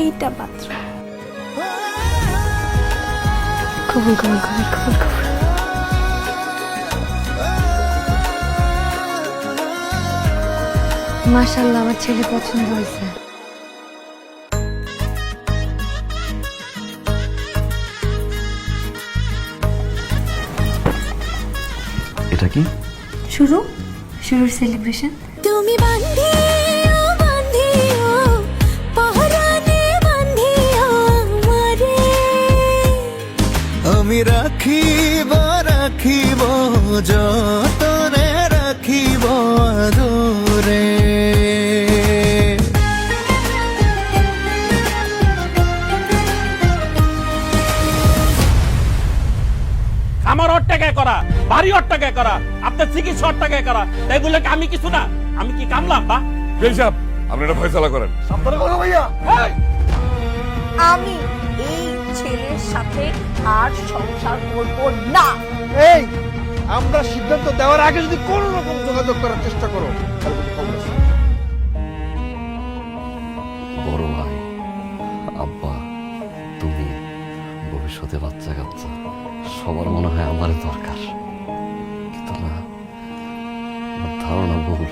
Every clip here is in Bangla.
এইটা পাত্র কবুল কবুল কবুল কবুল কবুল। মাশাল্লাহ আমার ছেলে পছন্দ হয়েছে। এটা কি? শুরু? শুরুর সেলিব্রেশন তুমি বান্ধিও রাখিব রাখিব যতনে রাখিব দূরে আমার অট্টাকায় করা বাড়ি অট্টাকায় করা আপনার চিকিৎসা অট্টাকায় করা তাই বলে আমি কিছু না আমি কি কামলাম বা? বেশাব আপনি এটা ফয়সালা করেন। আমি এই ছেলের সাথে আর সংসার করব না। এই আমরা সিদ্ধান্ত দেওয়ার আগে যদি কোন রকম যোগাযোগ করার চেষ্টা করো। বড় ভাই আব্বা তুমি ভবিষ্যতে বাচ্চা কাচ্চা সবার মনে হয় আমার দরকার। কিন্তু না আমার ধারণা ভুল।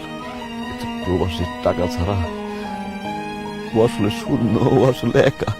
প্রবাসীর টাকা ছাড়া ও আসলে শূন্য ও আসলে একা।